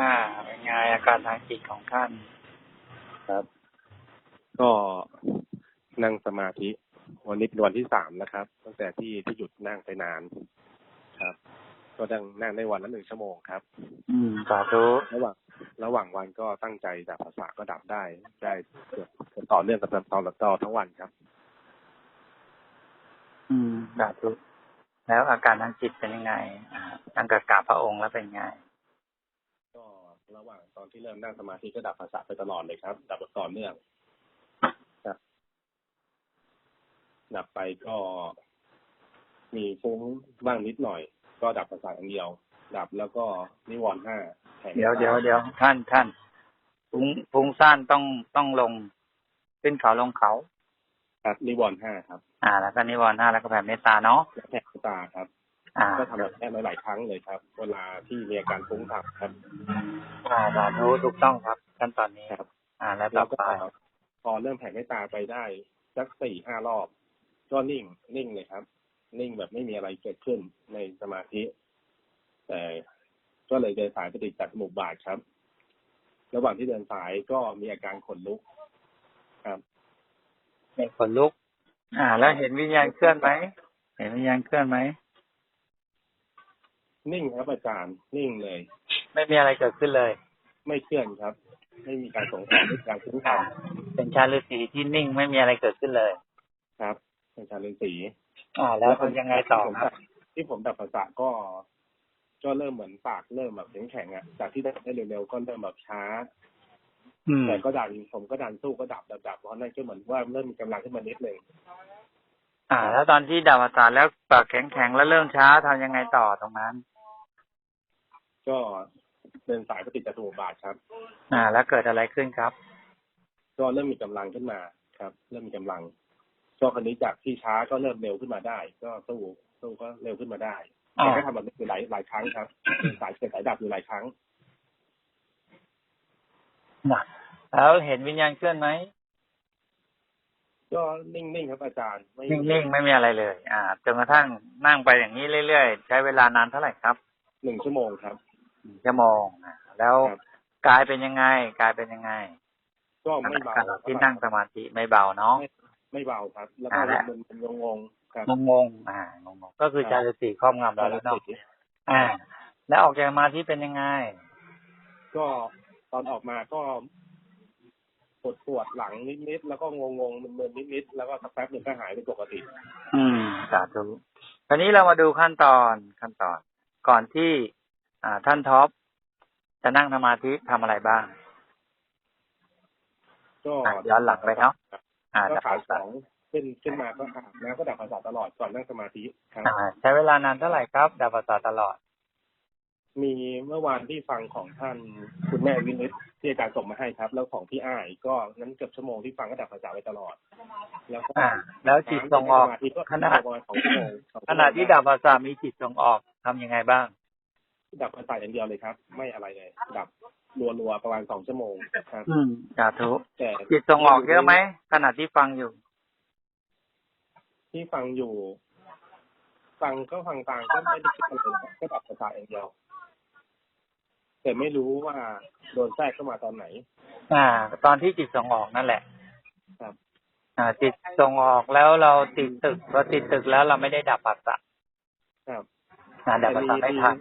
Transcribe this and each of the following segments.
อ่าเป็นไงอาการทางจิตของท่านครับ ก็นั่งสมาธิ วันนี้เป็นวันที่สามนะครับ ตั้งแต่ที่ที่หยุดนั่งไปนานครับ ก็นั่งนั่งได้วันละหนึ่งชั่วโมงครับ อืมสาธุระหว่างระหว่างวันก็ตั้งใจดับภาษาก็ดับได้ ได้เกือบต่อเนื่องกับตอนตอนต่อทั้งวันครับ อืมสาธุแล้วอาการทางจิตเป็นยังไงอ่าตั้งแต่กราบพระองค์แล้วเป็นไงก็ ระหว่างตอนที่เริ่มนั่งสมาธิก็ดับภาษาไปตลอดเลยครับ ดับแบบต่อเนื่องครับดับไปก็มีฟุ้งบ้างนิดหน่อย ก็ดับภาษาอย่างเดียว ดับแล้วก็นิวรณ์ห้าแผ่เมตเดี๋ยวตาเดี๋ยวเดี๋ยวท่านท่านพุงพุงซ่านต้องต้องลง ขึ้นเขาลงเขา ครับนิวรณ์ห้าครับ อ่า แล้วก็นิวรณ์ห้าแล้วก็แผ่เมตตาเนาะและแผ่เมตตาครับอ่า ก็ทำแบบนี้หลายๆครั้งเลยครับ เวลาที่มีอาการฟุ้งขับครับ อ่าสาธุถูกต้องครับขั้นตอนนี้ครับ อ่า แล้วต่แล้อวก็ไปพอเริ่มแผ่เมตตาไปได้สักสี่ห้ารอบ ก็นิ่งนิ่งเลยครับ นิ่งแบบไม่มีอะไรเกิดขึ้นในสมาธิ แต่ก็เลยเดินสายปฏิจจสมุปบาทครับ ระหว่างที่เดินสายก็มีอาการขนลุก ครับเป็นขนลุก อ่า แล้วเห็นวิญญาณเคลื่อนไหมเห็นวิญญาณเคลื่อนไหม นิ่งครับอาจารย์นิ่งเลย ไม่มีอะไรเกิดขึ้นเลย ไม่เคลื่อนครับ ไม่มีการสงสัยไม่มีการคุ้มกัอ่านเป็นชาฤาษีที่นิ่งไม่มีอะไรเกิดขึ้นเลย ครับ เป็นชาเลนสีอ่า แล้วเป็นยังไงต่อครับ ที่ผมดับภาษาก็ก็เริ่มเหมือนปากเริ่มแบบแข็งแข็งๆอะจากที่ดับได้เร็วๆก็เริ่มแบบช้าอืมแต่ก็ดันผมก็ดันสู้ก็ดับดับดับเพราะนั่นก็เหมือนว่าเริ่มมีกำลังขึ้นมานิดหนึ่งอ่า แล้วตอนที่ดับอากาศแล้วปากแข็งแข็งๆแล้วเริ่มช้าทำยังไงต่อตรงนั้น ก็เดินสายปฏิจจสมุปบาทครับ อ่า แล้วเกิดอะไรขึ้นครับ ก็เริ่มมีกำลังขึ้นมาครับ เริ่มมีกำลังก็คนนี้จากที่ช้าก็เริ่มเร็วขึ้นมาได้ ก็สู้สู้ก็เร็วขึ้นมาได้อ่าแต่ก็ทำแบบนี้อยู่หลายหลายครั้งครับเดินสายเกิดสายดับอยู่หลายครั้งน่ะแล้วเห็นวิญญาณเคลื่อนไหมก็นิ่งๆครับอาจารย์ไม่นิ่งๆไม่มีอะไรเลย อ่าจนกระทั่งนั่งไปอย่างนี้เรื่อยๆ ใช้เวลานานเท่าไหร่ครับหนึ่งชั่วโมงครับหนึ่ง ชั่วโมงอ่าแล้วครับกายเป็นยังไงกายเป็นยังไง ก็ไม่เบาขณะที่นั่งสมาธิไม่เบาเนาะไม่ไม่เบาครับ แล้วก็อ่าแล้วมันมันงงๆครับงงๆอ่างงๆก็คือครัชาบฤาษีครอบงำเราแล้วเนาะอ่า แล้วออกจากสมาธิเป็นยังไง ก็ตอนออกมาก็ปวดปวดหลังนิดๆแล้วก็งงๆมึนๆนิดๆแล้วก็สักแป๊บหนึ่งก็หายเป็นปกติ อืมสาธุทีนี้เรามาดูขั้นตอนขั้นตอน ก่อนที่อ่า ท่านท็อปจะนั่งสมาธิทำอะไรบ้าง ก็อะย้อนหลังไปเนาะอ่าก็ดับขาภาษาสองขึ้นขึ้นมาก็อาบน้ำก็ดับภาษาตลอดก่อนนั่งสมาธิครับอ่าใช้เวลานานเท่าไหร่ครับ ดับภาษาตลอด มีเมื่อวานที่ฟังของท่านคุณแม่วินิตที่อาจารย์ส่งมาให้ครับ แล้วของพี่อ้ายก็นั้นเกือบชั่วโมงที่ฟังก็ดับภาษาไปตลอด แล้วก็อ่าแล้วจิตส่งออกสมาธิก็ขณะประมาณสองชั่วโมงสองขชั่วโมงณะที่ดับภาษามีจิตส่งออกทำยังไงบ้าง ดับภาษาอย่างเดียวเลยครับ ไม่อะไรเลย ดับรัวๆประมาณสองชั่วโมงครับ อืมสาธุแต่จิตส่งออกเยอะไหมขณะที่ฟังอยู่ ที่ฟังอยู่ ฟังก็ฟังตามก็ไม่ได้คิดอะไรครับก็ดับภาษาอย่างเดียว แต่ไม่รู้ว่าโดนแทรกเข้ามาตอนไหน อ่า ตอนที่จิตส่งออกนั่นแหละครับ อ่า จิตส่งออกแล้วเราติดตึกพอติดตึกแล้วเราไม่ได้ดับภาษาครับอ่าดับภาษาไม่ทัน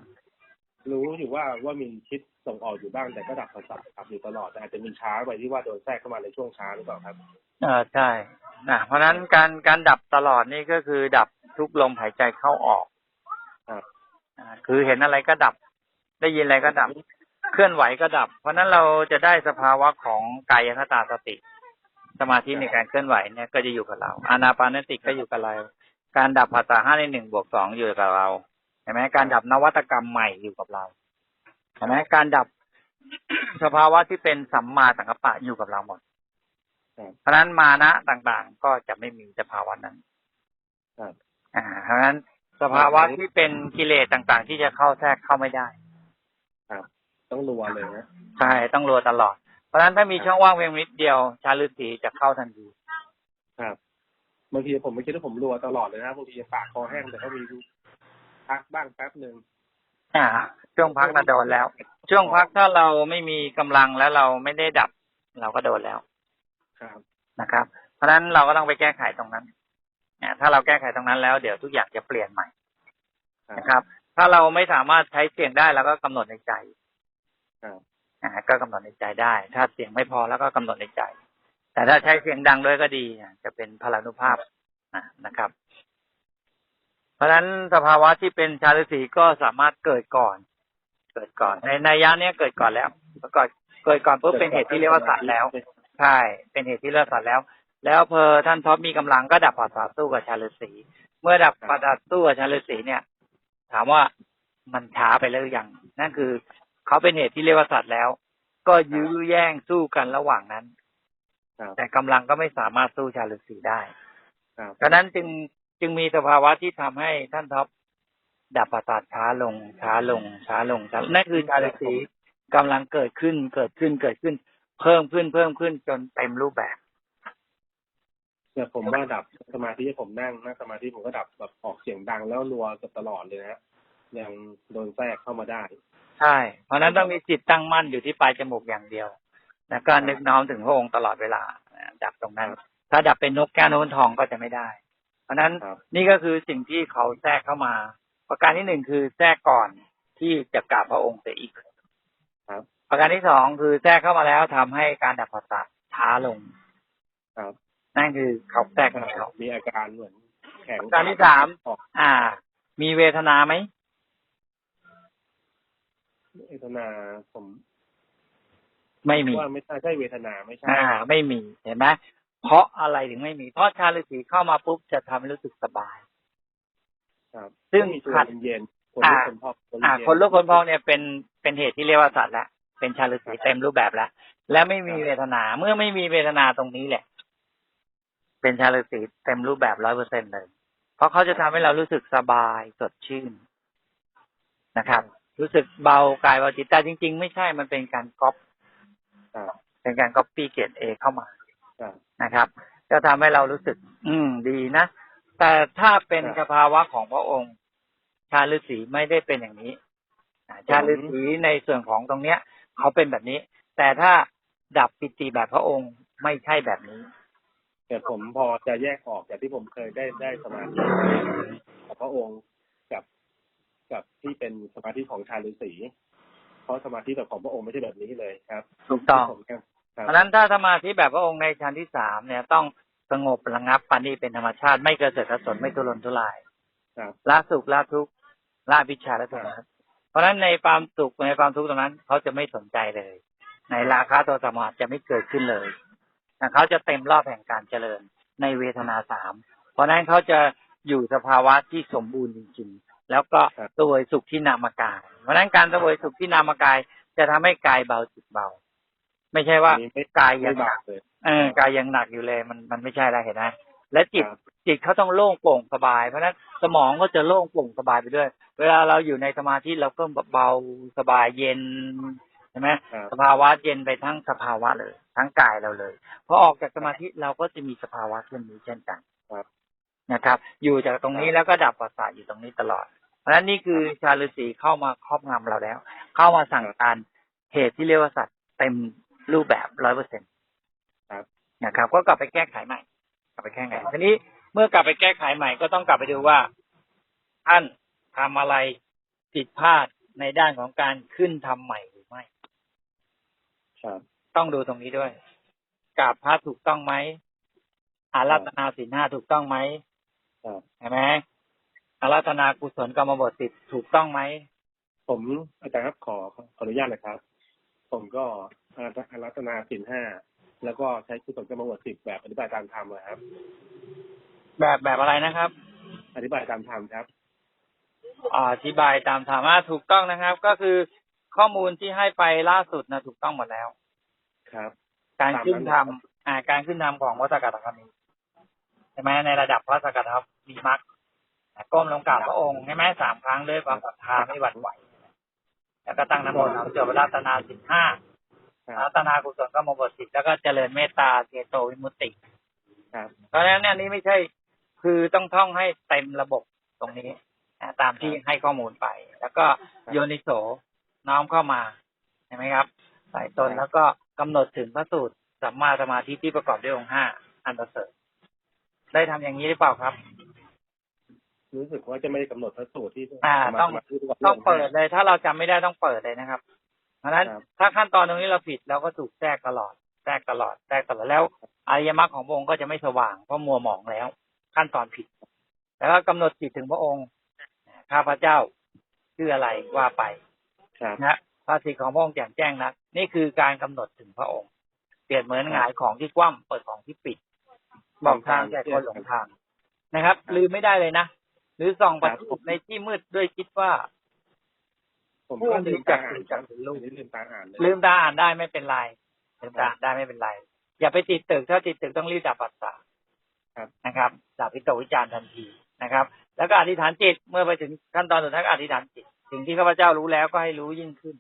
รู้อยู่ว่าว่ามีคิดส่งออกอยู่บ้างแต่ก็ดับภาษาดับอยู่ตลอดแต่อาจจะมีช้าไปที่ว่าโดนแทรกเข้ามาในช่วงช้าหรือเปล่าครับเออใช่นะเพราะฉะนั้นการการดับตลอดนี่ก็คือดับทุกลมหายใจเข้าออกครับอ่าคือเห็นอะไรก็ดับ ได้ยินอะไรก็ดับ เคลื่อนไหวก็ดับ เพราะฉะนั้นเราจะได้สภาวะของกายคตาสติ สมาธิในการเคลื่อนไหวเนี่ยก็จะอยู่กับเราอานาปานสติก็อยู่กับเรา การดับภาษาห้าในหนึ่งบวกสองอยู่กับเราเห็นไหมการดับนวัตกรรมใหม่อยู่กับเราเห็นไหมการดับสภาวะที่เป็นสัมมาสังกัปปะอยู่กับเราหมดครับเพราะฉะนั้นมานะต่างๆ ก็จะไม่มีสภาวะนั้นครับอ่าเพราะฉะนั้นสภาวะที่เป็นกิเลสต่างๆ ที่จะเข้าแทรกเข้าไม่ได้ครับต้องรัวเลยนะใช่ต้องรัวตลอด เพราะฉะนั้นถ้ามีช่องว่างเพียงนิดเดียว ชาลือสีจะเข้าทันทีครับบางทีผมไม่คิดว่าผมรัวตลอดเลยนะบางทีปากคอแห้งแต่ก็มี พักบ้างแป๊บหนึ่งอ่า ช่วงพักเราโดนแล้ว ช่วงพักถ้าเราไม่มีกำลังแล้วเราไม่ได้ดับ เราก็โดนแล้ว ครับนะครับ เพราะฉะนั้นเราก็ต้องไปแก้ไขตรงนั้นเนี่ยถ้าเราแก้ไขตรงนั้นแล้วเดี๋ยวทุกอย่างจะเปลี่ยนใหม่ครับนะครับ ถ้าเราไม่สามารถใช้เสียงได้เราก็กำหนดในใจครับอ่าก็กำหนดในใจได้ ถ้าเสียงไม่พอแล้วก็กำหนดในใจ แต่ถ้าใช้เสียงดังด้วยก็ดีอะจะเป็นพลานุภาพอ่านะครับ เพราะฉะนั้นสภาวะที่เป็นชาลสีก็สามารถเกิดก่อน เกิดก่อน ในในยะเนี้ยเกิดก่อนแล้วเกิดเกิดก่อนปุ๊บเป็นเหตุที่เรียกว่าสัตว์แล้ว ใช่ เป็นเหตุที่เลิกสัตว์แล้ว แล้วเพอท่านท็อปมีกำลังก็ดับปัสสาวะสู้กับชาลสีเมื่อดับปัสสาวะสู้กับชาลสีเนี่ย ถามว่ามันช้าไปแล้วหรือยังนั่นคือเขาเป็นเหตุที่เรียกว่าสัตว์แล้ว ก็ยื้อแย่งสู้กันระหว่างนั้นครับแต่กำลังก็ไม่สามารถสู้ชาลสีได้ครับดังนั้นจึง จึงมีสภาวะที่ทำให้ท่านท็อปดับประสาทช้าลง ช้าลง ช้าลงช้านั่นคือชาลสีกำลังเกิดขึ้นเกิดขึ้นเกิดขึ้น เพิ่มขึ้นเพิ่มขึ้นจนเต็มรูปแบบเนี่ยผมว่าดับสมาธิที่ผมนั่งนั่งสมาธิผมก็ดับแบบออกเสียงดังแล้วรัวเกับตลอดเลยนะฮะยังโดนแทรกเข้ามาได้ ใช่ เพราะฉะนั้นต้องมีจิตตั้งมั่นอยู่ที่ปลายจมูกอย่างเดียวแล้วก็นึกน้อมถึงพระองค์ตลอดเวลาดับตรงนั้น ถ้าดับเป็นนกแก้วนกทองก็จะไม่ได้ เพราะฉะนั้นครับนี่ก็คือสิ่งที่เขาแทรกเข้ามา ประการที่หนึ่งคือแทรกก่อนที่จะกราบพระองค์เสียอีกครับ ประการที่สองคือแทรกเข้ามาแล้วทำให้การดับประสาทช้าลง ครับ นั่นคือเขาแทรกเข้ามาแล้วมีอาการเหมือนแข็งประการที่สามออกอ่า มีเวทนาไหมเวทนาผม ไม่มีว่าไม่ใช่ใช่เวทนาไม่ใช่อ่า ไม่มีเห็นไหม เพราะอะไรถึงไม่มี เพราะชาฤาษีเข้ามาปุ๊บจะทำให้รู้สึกสบาย ครับ ซึ่งมีตัวขัดเย็นๆคนอ่าลุกคนพองอ่า คนลุกคนพองเนี่ยเป็นเป็นเหตุที่เรียกว่าสัตว์ละเป็นชาฤาษีเต็มรูปแบบแล้วและไม่มีเวทนา เมื่อไม่มีเวทนาตรงนี้แหละ เป็นชาฤาษีเต็มรูปแบบร้อยเปอร์เซ็นเลย เพราะเขาจะทำให้เรารู้สึกสบายสดชื่นนะครับ รู้สึกเบากายเบาจิตแต่จริง ๆ ไม่ใช่มันเป็นการก๊อปครับเป็นการก๊อปปี้เกรดเอเข้ามาครับ นะครับจะทำให้เรารู้สึก อืมดีนะ แต่ถ้าเป็นครับสภาวะของพระองค์ ชาฤาษีไม่ได้เป็นอย่างนี้อ่าชาฤาษีในส่วนของตรงเนี้ย เขาเป็นแบบนี้ แต่ถ้าดับปิติแบบพระองค์ไม่ใช่แบบนี้แต่ผมพอจะแยกออกจากที่ผมเคยได้ได้สมาธิของพระองค์กับกับที่เป็นสมาธิของชาฤาษีเพราะสมาธิแบบของพระองค์ไม่ใช่แบบนี้เลยครับถูกต้องผมครับ เพราะฉะนั้นถ้าสมาธิแบบพระองค์ในชั้นที่สามเนี่ยต้องสงบระงับปานนีเป็นธรรมชาติไม่กระเสือกกระสนไม่ทุรนทุรายครับละสุขละทุกข์ละวิชาและโทมนัสเพราะฉะนั้นในความสุขในความทุกข์ตรงนั้น เขาจะไม่สนใจเลย ในราคะโทสะโมหะจะไม่เกิดขึ้นเลยนะเขาจะเต็มรอบแห่งการเจริญในเวทนาสามเพราะฉะนั้นเขาจะอยู่สภาวะที่สมบูรณ์จริงๆ แล้วก็เสวยสุขที่นามกาย เพราะฉะนั้นการเสวยสุขที่นามกายจะทำให้กายเบาจิตเบา ไม่ใช่ว่าอันนี้ไม่กายยัไม่งหบานัปกเลยเออกายยังหนักอยู่เลย มันมันไม่ใช่แล้วเห็นไหมและจิตครับจิตเขาต้องโล่งโปร่งสบายเพราะฉะนั้นสมองก็จะโล่งโปร่งสบายไปด้วย เวลาเราอยู่ในสมาธิเราก็เบาสบายเย็นใช่ไหมครับสภาวะเย็นไปทั้งสภาวะเลย ทั้งกายเราเลยพอออกจากสมาธิเราก็จะมีสภาวะเช่นนี้เช่นกันครับนะครับ อยู่จากตรงนี้แล้วก็ดับประสาทอยู่ตรงนี้ตลอด เพราะฉะนั้นนี่คือชาฤาษีเข้ามาครอบงำเราแล้ว เข้ามาสั่งการเหตุที่เรียกว่าสัตว์เต็ม รูปแบบร้อยเปอร์เซ็นต์ครับนะครับ ก็กลับไปแก้ไขใหม่ กลับไปแก้ไขทีนี้เมื่อกลับไปแก้ไขใหม่ก็ต้องกลับไปดูว่าท่านทำอะไรผิดพลาดในด้านของการขึ้นทำใหม่หรือไม่ครับต้องดูตรงนี้ด้วยกราบพระถูกต้องไหมอาราธนาศีลห้าถูกต้องไหมครับเห็นไหมอาราธนากุศลกรรมบทสิบถูกต้องไหมผมอาจารย์ครับขอขออนุญาตเลยครับ ผมก็ อารัตนาสินห้าแล้วก็ใช้กุศลกรรมบทสิบแบบอธิบายตามธรรมอะครับ แบบแบบอะไรนะครับ อธิบายตามธรรมครับอ่าอธิบายตามธรรมะถูกต้องนะครับ ก็คือข้อมูลที่ให้ไปล่าสุดนะถูกต้องหมดแล้ว ครับ การขึ้นตามนั้นทำอ่า การขึ้นทำของวัสกัตถคามีใช่ไหมในระดับพระสกัตถคมีมรรคอ่าก้มลงกราบพระองค์ใช่ไหมสามครั้งด้วยความศรัทธาไม่หวั่นไหวแล้วก็ตั้งนโมสามจบรัตนาสิบห้าค รัรับตนากุศลก็มบทสิบแล้วก็เจริญเมตตาเจโตวิมุตติครับเพราะฉะนั้นเนี่ยนี่ไม่ใช่คือต้องท่องให้เต็มระบบตรงนี้อ่าตามที่ให้ข้อมูลไป แล้วก็โยนิโสน้อมเข้ามาเห็นไหมครับใส่ตนแล้วก็กำหนดถึงพระสูตรสัมมาสมาธิที่ประกอบด้วยองค์ห้าอันประเสริฐได้ทำอย่างนี้หรือเปล่าครับ รู้สึกว่าจะไม่ได้กำหนดพระสูตรที่อ่าสมต้องสมาธิประกบต้องด้วยเปิดเลย ถ้าเราจำไม่ได้ต้องเปิดเลยนะครับ เพราะฉะนั้นครับถ้าขั้นตอนตรงนี้เราผิดเราก็ถูกแทรกตลอดแทรกตลอดแทรกตลอดแล้วอริยมรรคของพระองค์ก็จะไม่สว่างเพราะมัวหมองแล้ว ขั้นตอนผิด แล้วก็กำหนดจิตถึงพระองค์ข้าพระเจ้าชื่ออะไรว่าไปครับนะภาษีของพระองค์แจ่มแจ้งนะนี่คือการกำหนดถึงพระองค์ เปรียบเหมือนหงายของที่คว่ำเปิดของที่ปิด บอกทางแก่คนหลงทางนะครับลืมไม่ได้เลยนะหรือส่องประทีปในที่มืดด้วยคิดว่า ผมก็ลืมตาอ่านครับผู้มีจักรลูกนี้ลืมตาอ่านเลยลืมตาอ่านได้ไม่เป็นไรลืมตาอ่านได้ไม่เป็นไร อย่าไปติดตึกถ้าติดตึกต้องรีบดับปัสสาวะครับนะครับดับวิตกวิจารณ์ทันทีนะครับ แล้วก็อธิษฐานจิตเมื่อไปถึงขั้นตอนสุดท้ายก็อธิษฐานจิตสิ่งที่ข้าพเจ้ารู้แล้วก็ให้รู้ยิ่งขึ้น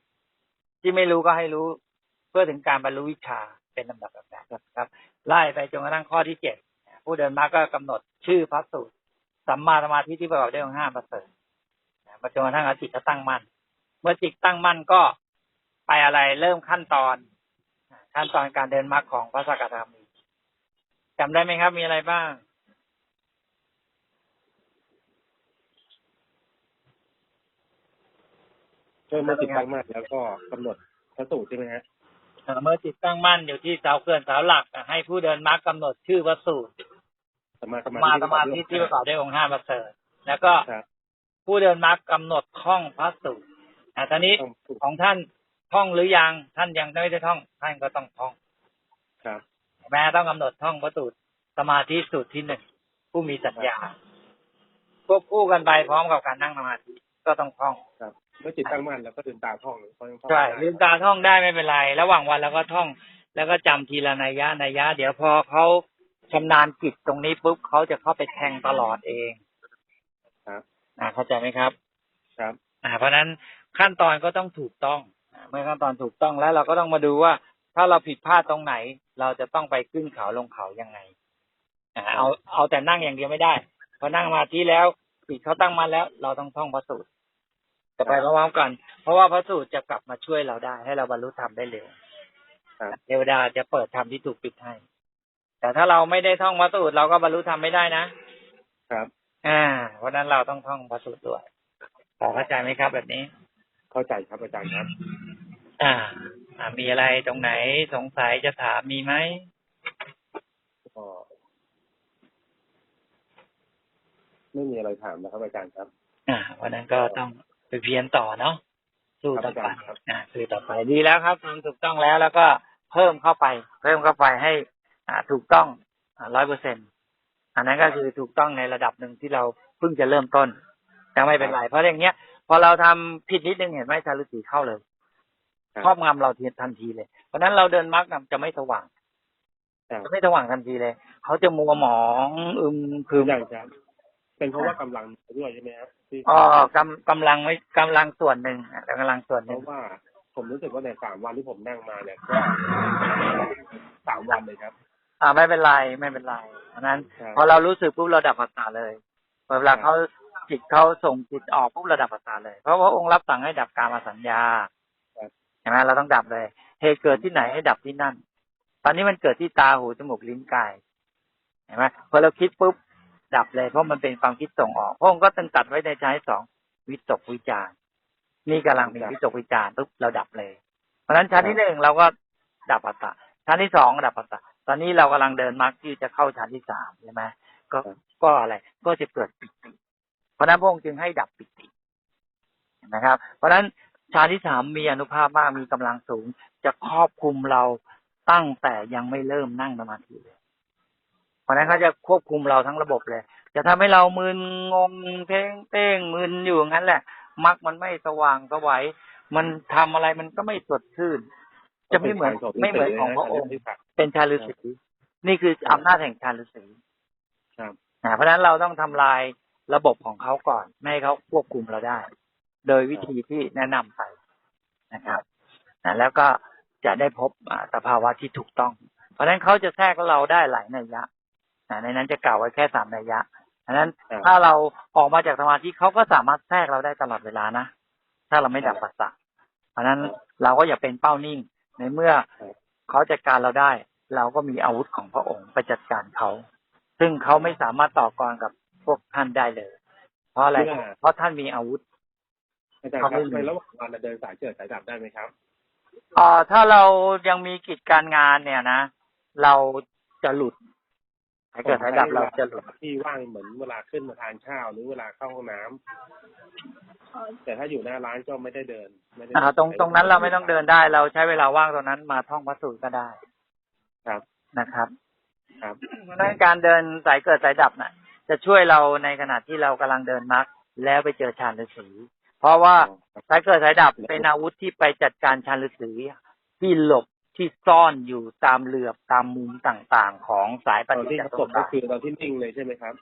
ที่ไม่รู้ก็ให้รู้ เพื่อถึงการบรรลุวิชาเป็นลำดับแบบครับ ไล่ไปจนกระทั่งข้อที่เจ็ดผู้เดินมาก็กำหนดชื่อพระสูตรสัมมาสมาธิที่ประกอบด้วยองค์ห้าประเสริฐมาจนกระทั่งเอาจิตก็ตั้งมั่น เมื่อจิตตั้งมั่นก็ไปอะไรเริ่มขั้นตอนขั้นตอนการเดินมรรคของพระสกทามีจำได้ไหมครับ มีอะไรบ้างเริ่มเมื่อติดตั้งมากแล้วก็กำหนดพระสูตรใช่ไหมฮะเอ่อเมื่อจิตตั้งมั่นอยู่ที่เสาเขื่อนเสาหลักอะให้ผู้เดินมรรคกำหนดชื่อพระสูตรสมาสมาสมามาธิที่ประกอบด้วยองค์ห้าประเสริฐแล้วก็ครับผู้เดินมรรคกำหนดท่องพระสูตร อะตอนนี้ต้องถูกของท่านท่องหรือยังท่านยังไม่ได้ท่อง ท่านก็ต้องท่อง ครับแม้ต้องกำหนดท่องพระสูตรสมาธิสูตรที่หนึ่งผู้มีสัญญาควบคู่กันไปพร้อมกับการนั่งสมาธิก็ต้องท่องครับเมื่อจิตตั้งมั่นแล้วก็ลืมตาท่องก็ยังท่องใช่ได้ลืมตาท่องได้ไม่เป็นไร ระหว่างวันเราก็ท่อง แล้วก็จำทีละนัยยะนัยยะ เดี๋ยวพอเขาชำนาญจิตตรงนี้ปุ๊บเขาจะเข้าไปแทงตลอดเอง ครับอ่าเข้าใจไหมครับ ครับอ่าเพราะฉะนั้น ขั้นตอนก็ต้องถูกต้องอ่าเมื่อขั้นตอนถูกต้องแล้วเราก็ต้องมาดูว่า ถ้าเราผิดพลาดตรงไหน เราจะต้องไปขึ้นเขาลงเขายังไงอ่าเอาเอาแต่นั่งอย่างเดียวไม่ได้พอนั่งสมาธิแล้วจิตเขาตั้งมาแล้ว เราต้องท่องพระสูตรจะไปพร้อมๆกัน เพราะว่าพระสูตรจะกลับมาช่วยเราได้ ให้เราบรรลุธรรมได้เร็วครับเทวดาจะเปิดธรรมที่ถูกปิดให้แต่ถ้าเราไม่ได้ท่องพระสูตรเราก็บรรลุธรรมไม่ได้นะ ครับ อ่า เพราะฉะนั้นเราต้องท่องพระสูตรด้วยพอเข้าใจไหมครับแบบนี้ เข้าใจครับอาจารย์ครับ อ่า อ่า มีอะไรตรงไหนสงสัยจะถามมีไหมก็ไม่มีอะไรถามนะครับอาจารย์ครับ อ่าเพราะฉะนั้นก็ต้องไปเพียรต่อเนาะสู้ต่อไปครับอ่าสู้ต่อไปดีแล้วครับทำถูกต้องแล้วแล้วก็เพิ่มเข้าไป เพิ่มเข้าไปให้ อ่า ถูกต้องร้อยเปอร์เซ็นอันนั้นก็คือถูกต้องในระดับหนึ่งที่เราเพิ่งจะเริ่มต้นยังไม่เป็นไรเพราะอย่างเงี้ย พอเราทำผิดนิดนึงเห็นไหมชาลุสีเข้าเลยครับครอบงำเราทันทีเลย เพราะฉะนั้นเราเดินมรรคจะไม่สว่างครับจะไม่สว่างทันทีเลย เขาจะมัวหมองอึมครึมอย่างครับเป็นเพราะว่ากำลังด้วยใช่ไหมครับที่อ๋อกำกำลังไม่กำลังส่วนหนึ่งอะกำลังส่วนหเพนึ่งราะว่าผมรู้สึกว่าในสามวันที่ผมนั่งมาเนี่ยก็สามวันเลยครับ อ่าไม่เป็นไรไม่เป็นไรเพราะฉะนั้นครับพอเรารู้สึกปุ๊บเราดับภาษาเลยเวลาเขา จิตเขาส่งจิตออกปุ๊บเราดับภาษาเลย เพราะว่าองค์รับสั่งให้ดับการมาสัญญาครับใช่ไหมเราต้องดับเลย เหตุเกิดที่ไหนให้ดับที่นั่น ตอนนี้มันเกิดที่ตาหูจมูกลิ้นกายเห็นไหมพอเราคิดปุ๊บดับเลย เพราะมันเป็นความคิดส่งออกพระองค์ก็ตึงตัดไว้ในชั้นที่สองวิตกวิจารณ์นี่กำลังมีวิตกวิจารณ์ปุ๊บเราดับเลย เพราะฉะนั้นชั้นที่หนึ่งเราก็ดับปัสสะชั้นที่สองดับปัสสะตอนนี้เรากำลังเดินมรรคที่จะเข้าชั้นที่สามใช่ไหมก็ครับก็อะไรก็จะเกิดปิติ เพราะฉะนั้นพระองค์จึงให้ดับปิติเห็นไหมครับ เพราะฉะนั้นชั้นที่สามมีอนุภาพมากมีกำลังสูง จะครอบคลุมเราตั้งแต่ยังไม่เริ่มนั่งสมาธิเลย เพราะฉะนั้นเขาจะควบคุมเราทั้งระบบเลย จะทำให้เรามึนงงเพ่งเต้งมึนอยู่งั้นแหละมรรคมันไม่สว่างสวัยมันทำอะไรมันก็ไม่สดชื่น จะไม่เหมือนไม่เหมือนของพระองค์เป็นชาลือสีนี่คืออำนาจแห่งชาลือสีครับนะเพราะฉะนั้นเราต้องทำลาย ระบบของเขาก่อน ไม่ให้เขาควบคุมเราได้ โดยวิธีที่แนะนำไปนะครับนะแล้วก็จะได้พบอ่าสภาวะที่ถูกต้อง เพราะฉะนั้นเขาจะแทรกเราได้หลายนัยยะนะในนั้นจะกล่าวไว้แค่สามนัยยะดังนั้นครับถ้าเราออกมาจากสมาธิเขาก็สามารถแทรกเราได้ตลอดเวลานะถ้าเราไม่ดับปัสสะเพราะฉะนั้นเราก็อย่าเป็นเป้านิ่ง ในเมื่อครับเขาจัดการเราได้ เราก็มีอาวุธของพระองค์ไปจัดการเขา ซึ่งเขาไม่สามารถต่อกรกับพ วกท่านได้เลย เพราะอะไรเมื่อเพราะท่านมีอาวุธอาจารย์คเขารับไม่มีในระหว่างวันเราเดินสายเจิดสายดับได้ไหมครับเอ่อถ้าเรายังมีกิจการงานเนี่ยนะ เราจะหลุดถ้าเกิดสายดับเราจะหลุดที่ว่างเหมือนเวลาขึ้นมาทานข้าวหรือเวลาเข้าห้องน้ำแต่ถ้าอยู่หน้าร้านก็ไม่ได้เดินไม่ได้อ่าตรงตรงนั้นเราไม่ต้องเดินได้ เราใช้เวลาว่างตรงนั้นมาท่องพระสูตรก็ได้ ครับนะครับ ครับเพราะฉะนั้นการเดินสายเกิดสายดับน่ะ จะช่วยเราในขณะที่เรากำลังเดินมรรคแล้วไปเจอฌานฤาษีเพราะว่าสายเกิดสายดับเป็นอาวุธที่ไปจัดการฌานฤาษีที่หลบที่ซ่อนอยู่ตามเหลือบตามมุมต่างๆ ของสายปตอนฏิที่จจเขาสตมุกปก็บาทคือตอนที่นิ่งเลยใช่ไหมครับ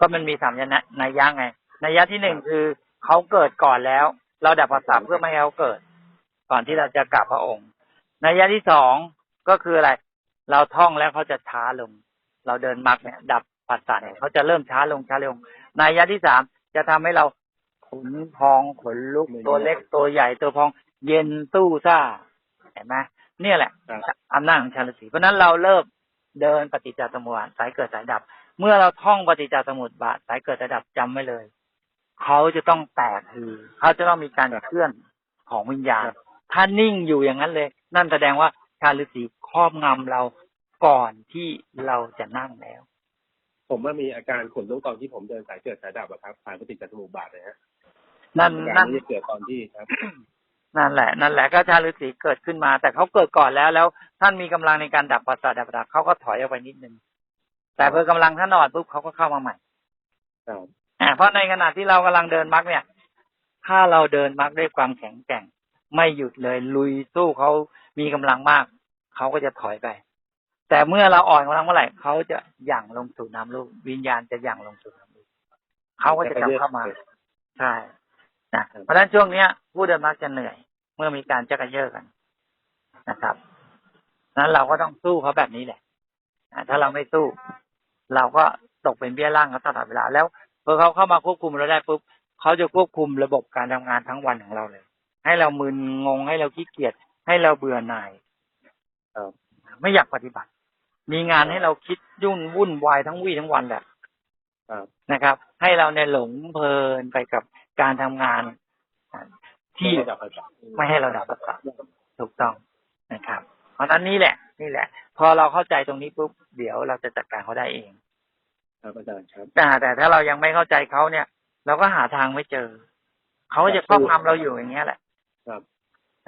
ก็มันมีสามยนะนัยยะไงนัยยะที่หนึ่งคือเขาเกิดก่อนแล้ว เราดับภาษาเพื่อไม่ให้เขาเกิด ก่อนที่เราจะกราบพระองค์นัยยะที่สองก็คืออะไร เราท่องแล้วเขาจะช้าลง เราเดินมรรคเนี่ย ดับ ปัสสะเนี่ยเขาจะเริ่มช้าลงช้าลงนัยยะที่สามจะทำให้เราขนพองขนลุกไม่ตัวเล็กตัวใหญ่ตัวพองเย็นตู้ซ่าเห็นไหมเนี่ยแหละครับอำนาจของฌานฤาษีเพราะฉะนั้นเราเริ่มเดินปฏิจจสมุปบาทสายเกิดสายดับ เมื่อเราท่องปฏิจจสมุปบาทสายเกิดสายดับจำไว้เลย เขาจะต้องแตกคือเขาจะต้องมีการเคลื่อนของวิญญาณ ถ้านิ่งอยู่อย่างนั้นเลย นั่นแสดงว่าฌานฤาษีครอบงำเราก่อนที่เราจะนั่งแล้ว ผมว่ามีอาการขนลุกตอนที่ผมเดินสายเจิดสายดับอะครับสายปฏิจจสมุปบาทเลยฮะนั่นอานั่การนนี้จะเกิดตอนที่ครับ นั่นแหละ นั่นแหละก็ฌานฤาษีเกิดขึ้นมา แต่เขาเกิดก่อนแล้วแล้ว ท่านมีกำลังในการดับปัสสาวะดับดับเขาก็ถอยออกไปนิดนึงแต่เพื่อกำลังท่านอ่อนปุ๊บเขาก็เข้ามาใหม่ครับอ่าเพราะในขณะที่เรากำลังเดินมรรคเนี่ย ถ้าเราเดินมรรคด้วยความแข็งแกร่ง ไม่หยุดเลยลุยสู้เขามีกำลังมาก เขาก็จะถอยไป แต่เมื่อเราอ่อนกำลังเมื่อไหร่เขาจะหยั่งลงสู่น้ำลูกวิญญาณจะหยั่งลงสู่น้ำลูกเขาก็จะกลับเข้ามาใช่นะเพราะฉะนั้นช่วงเนี้ย ผู้เดินมรรคจะเหนื่อย เมื่อมีการจักรเยอะกันนะครับนั้นเราก็ต้องสู้เขาแบบนี้แหละอ่าถ้าเราไม่สู้ เราก็ตกเป็นเบี้ยล่างเขาตลอดเวลา แล้วพอเขาเข้ามาควบคุมเราได้ปุ๊บเขาจะควบคุมระบบการทำงานทั้งวันของเราเลย ให้เรามึนงงให้เราขี้เกียจให้เราเบื่อหน่ายครับไม่อยากปฏิบัติ มีงานให้เราคิดยุ่นวุ่นวายทั้งวี่ทั้งวันแหละครับนะครับ ให้เราเนี่ยหลงเพลินไปกับการทำงานอ่าที่ไม่ดับประสาทไม่ให้เราดับประสาทถูกต้องนะครับ เพราะฉะนั้นนี่แหละ นี่แหละ พอเราเข้าใจตรงนี้ปุ๊บเดี๋ยวเราจะจัดการเขาได้เองครับอาจารย์ครับแต่แต่ถ้าเรายังไม่เข้าใจเขาเนี่ย เราก็หาทางไม่เจอเขาก็จะครอบงำเราอยู่อย่างเงี้ยแหละ ครับ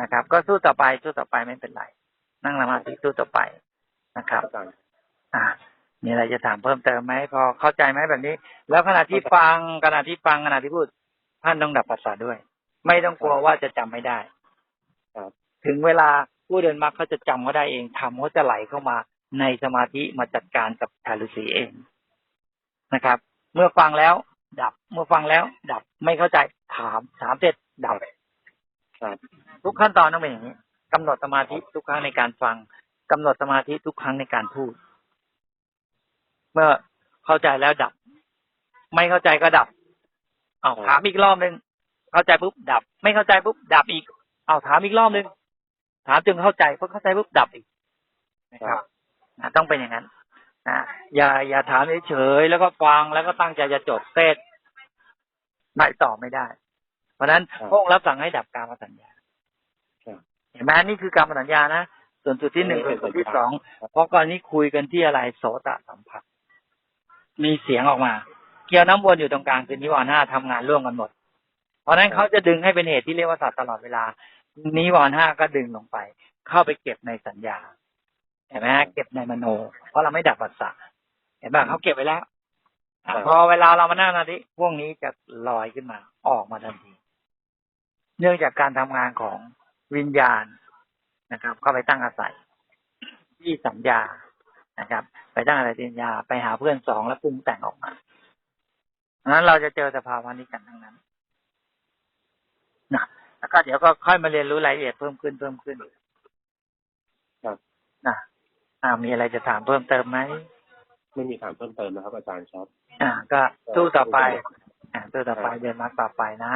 นะครับ ก็สู้ต่อไปสู้ต่อไปไม่เป็นไร นั่งสมาธิสู้ต่อไป นะครับอาจารย์อ่ามีอะไรจะถามเพิ่มเติมไหมพอเข้าใจไหมแบบนี้ แล้วขณะที่ฟังขณะที่ฟังขณะที่พูดท่านต้องดับปัสสาวะด้วย ไม่ต้องกลัวว่าจะจำไม่ได้ครับถึงเวลาผู้เดินมรรคเขาจะจำเขาได้เองทำเขาจะไหลเข้ามาในสมาธิมาจัดการกับชาลุสีเองนะครับ เมื่อฟังแล้ว ดับ เมื่อฟังแล้ว ดับไม่เข้าใจถามถามเสร็จดับครับทุกขั้นตอนต้องเป็นอย่างนี้กำหนดสมาธิทุกครั้งในการฟัง กำหนดสมาธิทุกครั้งในการพูด เมื่อเข้าใจแล้วดับ ไม่เข้าใจก็ดับ เอาถามอีกรอบหนึ่งเข้าใจปุ๊บดับ ไม่เข้าใจปุ๊บดับอีก เอาถามอีกรอบหนึ่งถามจนเข้าใจพอเข้าใจปุ๊บดับอีกนะครับนะต้องเป็นอย่างนั้นนะอย่าอย่าถามเฉยๆแล้วก็ฟังแล้วก็ตั้งใจจะจดเซตไม่ตอบไม่ได้ เพราะฉะนั้นครับพระองค์รับสั่งให้ดับการมาสัญญาครับเห็นไหมนี่คือการมาสัญญานะ ส่วนจุดที่หนึ่งอันส่นี้วนเป็นจุดที่สัญญาสองครับเพราะก่อนนี้คุยกันที่อะไรโสตสัมผัส มีเสียงออกมา เกี่ยวน้ำวนอยู่ตรงกลางคือนิวรณ์ห้าทำงานร่วมกันหมด เพราะฉะนั้นเขาจะดึงให้เป็นเหตุที่เรียกว่าสัตว์ตลอดเวลา นิวรณ์ห้าก็ดึงลงไป เข้าไปเก็บในสัญญาเห็นไหมฮะเก็บในมโน เพราะเราไม่ดับปัสสะเห็นป่ะเขาเก็บไว้แล้วอะครับพอเวลาเรามานั่งนาทีพวกนี้จะลอยขึ้นมา ออกมาทันที เนื่องจากการทำงานของวิญญาณ นะครับ เข้าไปตั้งอาศัย ที่สัญญานะครับ ไปตั้งอาศัยสัญญาไปหาเพื่อนสองแล้วปรุงแต่งออกมาดังนั้นเราจะเจอสภาวะนี้กันทั้งนั้นนะแล้วก็เดี๋ยวก็ค่อยมาเรียนรู้รายละเอียดเพิ่มขึ้นเพิ่มขึ้นครับนะอ่ามีอะไรจะถามเพิ่มเติมไหมไม่มีถามเพิ่มเติมนะครับ อาจารย์ครับ อ่า ก็ตู้ต่อไป อ่าตู้ต่อไปเดินมาต่อไปนะ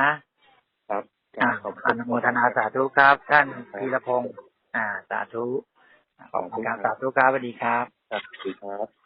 ครับ อ่าอนุโมทนาสาธุครับ ท่านพีรพงศ์ อ่า สาธุ ขอบคุณการสาธุครับสวัสครับ สวัสดีครับ